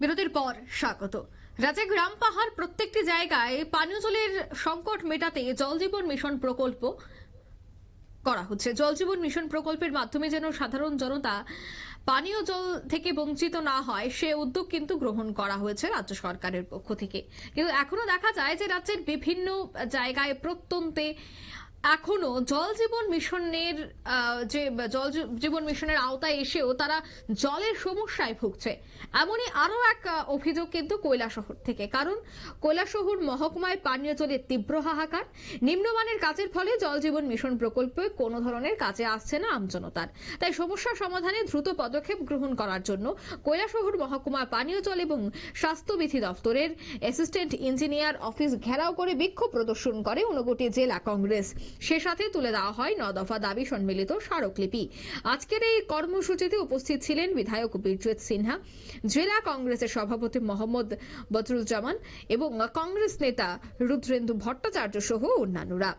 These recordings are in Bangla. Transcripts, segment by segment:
বিরতির পর স্বাগত। রাজ্যে গ্রাম পাহাড় প্রত্যেকটি জায়গায় পানীয় জলের সংকট মেটাতে জল জীবন মিশন প্রকল্প করা হচ্ছে। জল জীবন মিশন প্রকল্পের মাধ্যমে যেন সাধারণ জনতা পানীয় জল থেকে বঞ্চিত না হয়, সে উদ্যোগ কিন্তু গ্রহণ করা হয়েছে রাজ্য সরকারের পক্ষ থেকে। কিন্তু এখনও দেখা যায় যে রাজ্যের বিভিন্ন জায়গায় প্রত্যন্তে এখনও জল জীবন মিশনের যে, জল জীবন মিশনের আওতায় এসেও তারা জলের সমস্যায় ভুগছে। এমনই আরও এক অভিযোগ কিন্তু কৈলাসহর থেকে। কারণ কৈলাসহর মহকুমায় পানীয় জলের তীব্র হাহাকার, নিম্নমানের কাজের ফলে জল জীবন মিশন প্রকল্পে কোনো ধরনের কাজে আসছে না আমজনতার। তাই সমস্যা সমাধানে দ্রুত পদক্ষেপ গ্রহণ করার জন্য কৈলাসহর মহকুমা পানীয় জল এবং স্বাস্থ্যবিধি দপ্তরের অ্যাসিস্ট্যান্ট ইঞ্জিনিয়ার অফিস ঘেরাও করে বিক্ষোভ প্রদর্শন করে ঊনকোটি জেলা কংগ্রেস। সে সাথে তুলে দেওয়া হয় ন দফা দাবি সম্মিলিত স্মারকলিপি। আজকের এই কর্মসূচিতে উপস্থিত ছিলেন বিধায়ক বীরজিৎ সিনহা, জেলা কংগ্রেসের সভাপতি মোহাম্মদ বদরুজ্জামান এবং কংগ্রেস নেতা রুদ্রেন্দু ভট্টাচার্য সহ অন্যান্যরা।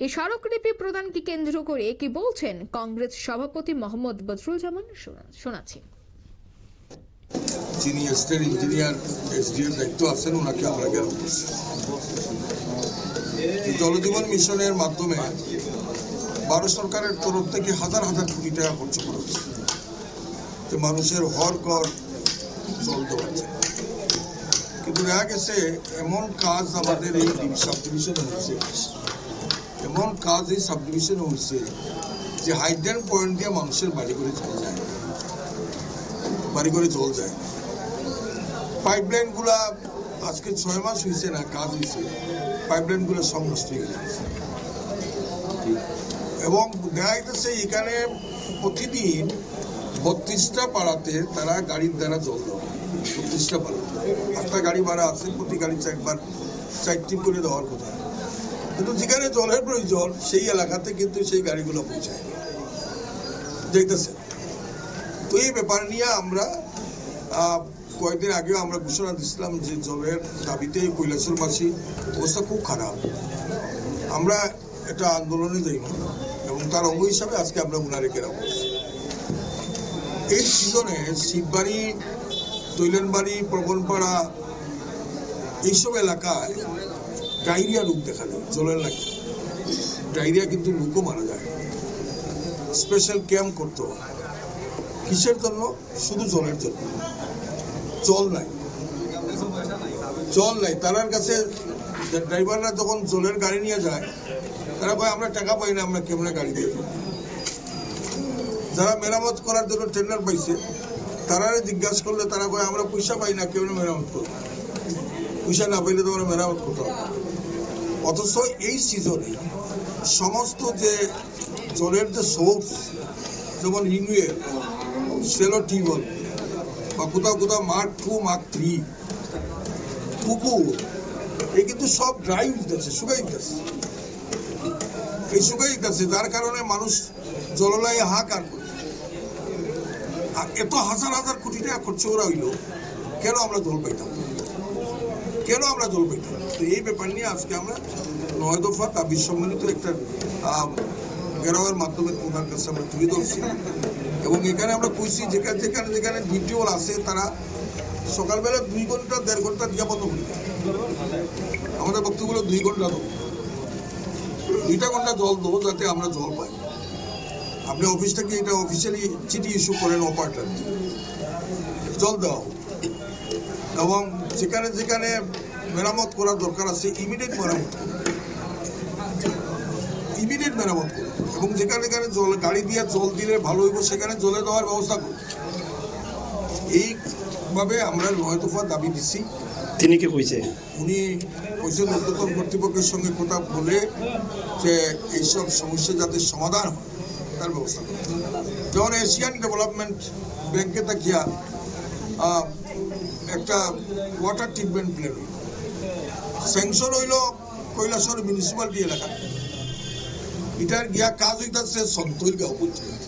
এই স্মারকলিপি প্রদানকে কেন্দ্র করে কি বলছেন কংগ্রেস সভাপতি মোহাম্মদ বদরুজ্জামান? শোনা- শোনাচ্ছি। যিনি এস্টেট ইঞ্জিনিয়ার এসডিএর দায়িত্ব আছেন, ওনাকে আমরা গেলাম জলজীবন মিশনের মাধ্যমে ভারত সরকারের তরফ থেকে হাজার হাজার কোটি টাকা খরচ করা হচ্ছে। তো মানুষের হর কর দেওয়া যায়। কিন্তু দেখা গেছে, এমন কাজ আমাদের এই সাব ডিভিশনে হচ্ছে। এমন কাজ এই সাব ডিভিশনে হচ্ছে যে হাইড্রেন পয়েন্ট দিয়ে মানুষের বাড়ি করে জল যায়। বাড়ি করে জল যায় পাইপলাইনগুলা আজকে ছয় মাস হয়েছে না, কাজ হয়েছে পাইপলাইনগুলো সব নষ্ট হয়ে গেছে। এবং দেখা যাচ্ছে এখানে প্রতিদিন বত্রিশটা পাড়াতে তারা গাড়ির দ্বারা জল দেওয়া বত্রিশটা পাড়া আটটা গাড়ি ভাড়া আছে, প্রতি গাড়ি চারবার চারটি করে দেওয়ার কথা। কিন্তু যেখানে জলের প্রয়োজন, সেই এলাকাতে কিন্তু সেই গাড়িগুলো পৌঁছায়। দেখতেছে তো এই ব্যাপার নিয়ে আমরা কয়েকদিন আগেও আমরা ঘোষণা দিচ্ছিলাম যে জলের দাবিতে কৈলাসরবাসী অবস্থা খুব খারাপ। আমরা এটা আন্দোলনে যাই এবং তার অঙ্গ হিসাবে আজকে আমরা উনারে করছি এই সিজনে শিববাড়ি, তৈলেনবাড়ি প্রবণপাড়া এইসব এলাকায় ডায়রিয়া রোগ দেখা যায় জলের লাগে ডায়রিয়া কিন্তু লোকও মারা যায়। স্পেশাল ক্যাম্প করতে হয়। কিসের জন্য? শুধু জলের জন্য। জল নাই। জল নাই। তার কাছে ড্রাইভাররা যখন জলের গাড়ি নিয়ে যায়, তারা কয় আমরা টাকা পাই না, আমরা কেমনে গাড়ি দিয়ে যারা মেরামত করার জন্য টেন্ডার পাইছে তারা জিজ্ঞাসা করলে তারা কয় আমরা পয়সা পাই না, কেমনে মেরামত করব? পয়সা না পাইলে তো আমরা মেরামত করতে হবে অথচ এই সিজনে সমস্ত যে জলের যে সোর্স যেমন রিনিউয়েল সেলো টিউবওয়েল বা কোথাও কোথাও মার্ক টু মার্ক থ্রি। পুকুর এই কিন্তু সব ড্রাই হইতেছে শুকাই গেছে। এই শুকাই গেছে, যার কারণে মানুষ জললাই হাহাকার করে আর এত হাজার হাজার কোটি টাকা খরচ করা হইল, কেন আমরা জল পাইতাম? কেন আমরা জল পাইতাম? তো এই ব্যাপার নিয়ে আজকে আমরা নয় দফা দাবি সম্মিলিত একটা ঘেরাওয়ের মাধ্যমে ওনার কাছে আমরা তুলে ধরছি। এবং এখানে আমরা কইছি যেখানে যেখানে যেখানে ডিটিওল আছে, তারা সকালবেলা দুই ঘণ্টা, দেড় ঘণ্টা বন্ধ করে আমাদের বক্তব্য দুই ঘণ্টা দেবো দুইটা ঘণ্টা জল দেবো যাতে আমরা জল পাই। আপনি অফিস থেকে এটা অফিসিয়ালি চিঠি ইস্যু করেন অপারেটার। জল দেওয়া এবং যেখানে যেখানে মেরামত করার দরকার আছে ইমিডিয়েট মেরামত। ইমিডিয়েট মেরামত করুন এবং যেখানে যেখানে জল গাড়ি দিয়ে জল দিলে ভালো হইব সেখানে জলে দেওয়ার ব্যবস্থা করুন এইভাবে আমরা নয় দফা দাবি দিছি। তিনি কি কইছে? উনি কৈশল উদ্যোতন কর্তৃপক্ষের সঙ্গে কথা বলে যে এইসব সমস্যা যাতে সমাধান হয় তার ব্যবস্থা। যেমন এশিয়ান ডেভেলপমেন্ট ব্যাংকে তাকিয়া আহ, একটা ওয়াটার ট্রিটমেন্ট প্ল্যান স্যাংশন হইল কৈলাসর মিউনিসিপালিটি এলাকা এটার গিয়া কাজ হইতাছে গাঁও পঞ্চায়েত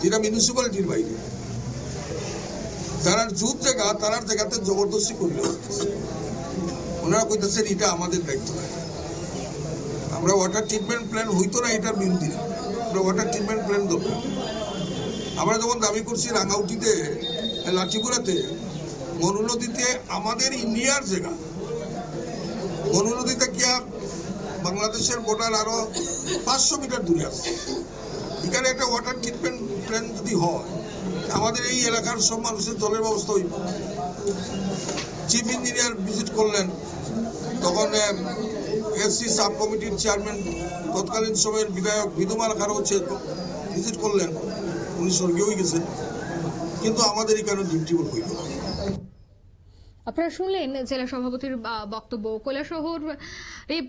যেটা মিউনিসিপালিটির বাইরে। যারা জুত জায়গা, তারার জায়গাতে জবরদস্তি করলে ওনারা কইতেছেন, এটা আমাদের দায়িত্ব। না আমরা ওয়াটার ট্রিটমেন্ট প্ল্যান হইতো না এটার বিরোধী না। আমরা ওয়াটার ট্রিটমেন্ট প্ল্যান দরকার আমরা যখন দাবি করছি রাঙাউটিতে লাঠিপুরাতে, মনু নদীতে, আমাদের ইন্ডিয়ার জায়গা। মনু নদীতে গিয়া বাংলাদেশের বর্ডার আরও পাঁচশো মিটার দূরে আছে এখানে একটা ওয়াটার ট্রিটমেন্ট প্ল্যান যদি হয়, আমাদের এই এলাকার সব মানুষের জলের ব্যবস্থা হইব। চিফ ইঞ্জিনিয়ার ভিজিট করলেন, তখন এসসি সাব কমিটির চেয়ারম্যান তৎকালীন সময়ের বিধায়ক বিধুমাল খারো হচ্ছে ভিজিট করলেন। উনি স্বর্গীয় হয়ে গেছেন। কিন্তু আমাদের এখানে ডিউটিবল হইল। আপনারা শুনলেন জেলা সভাপতির বক্তব্য। কৈলাসহর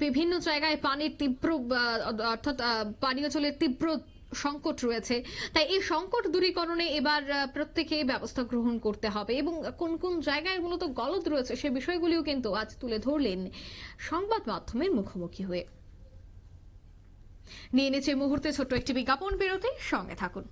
বিভিন্ন জায়গায় পানির তীব্র অর্থাৎ পানীয় জলের তীব্র সংকট রয়েছে। তাই এই সংকট দূরীকরণে এবার প্রত্যেকে ব্যবস্থা গ্রহণ করতে হবে এবং কোন কোন জায়গায় মূলত গলদ রয়েছে সে বিষয়গুলিও কিন্তু আজ তুলে ধরলেন সংবাদ মাধ্যমের মুখোমুখি হয়ে। নিয়ে নিচ্ছে মুহূর্তে ছোট্ট একটি বিজ্ঞাপন বেরোতে। সঙ্গে থাকুন।